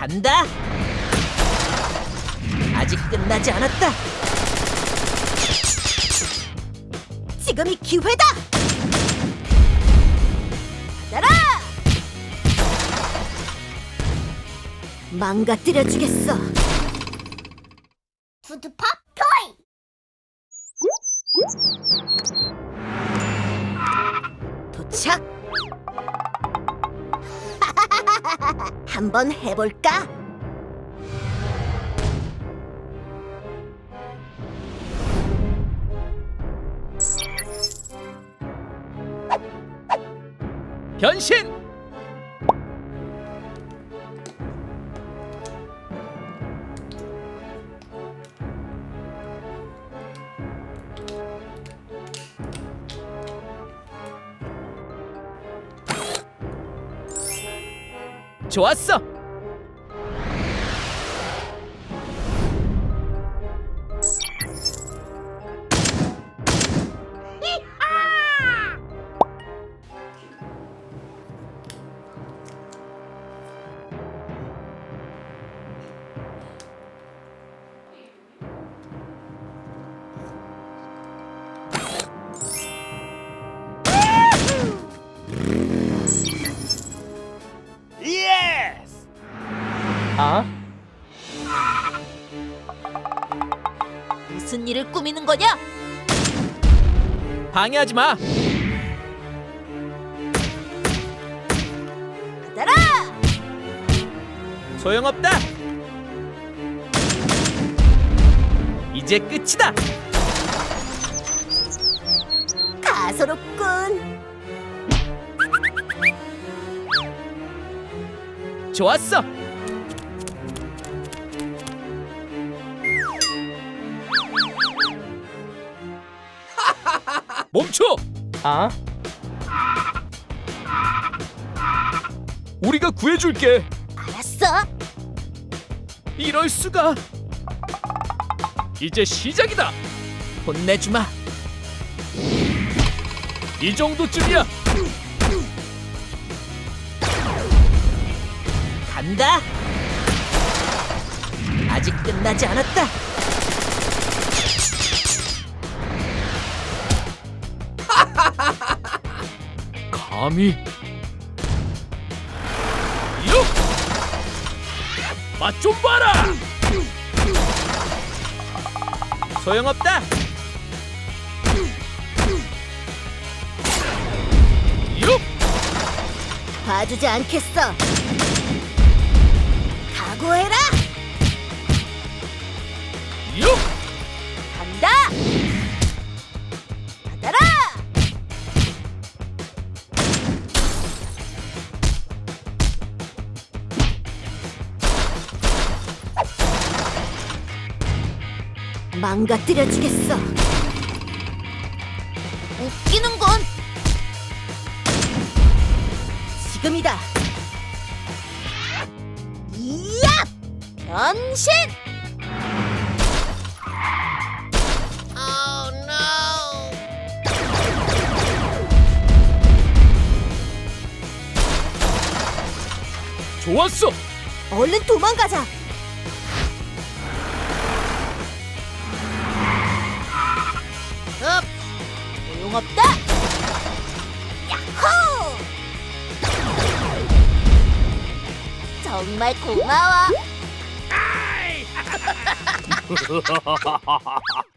간다. 아직 끝나지 않았다. 지금이 기회다. 받아라. 망가뜨려 주겠어. 푸드팝 토이. 도착. 한번 해볼까? 변신. 좋았어. 아? 무슨 일을 꾸미는 거냐? 방해하지 마. 받아라. 소용없다. 이제 끝이다. 가소롭군. 좋았어. 멈춰. 아? 우리가 구해줄게. 알았어. 이럴 수가. 이제 시작이다. 혼내주마. 이 정도쯤이야. 간다. 아직 끝나지 않았다. 감히 맛좀 봐라. 소용없다. 봐주지 않겠어. 각오해라. 이렇 망가뜨려 주겠어. 웃기는 건 지금이다. 이야! 변신! Oh no! 좋았어. 얼른 도망가자. 소용없다. 야호! 정말 고마워.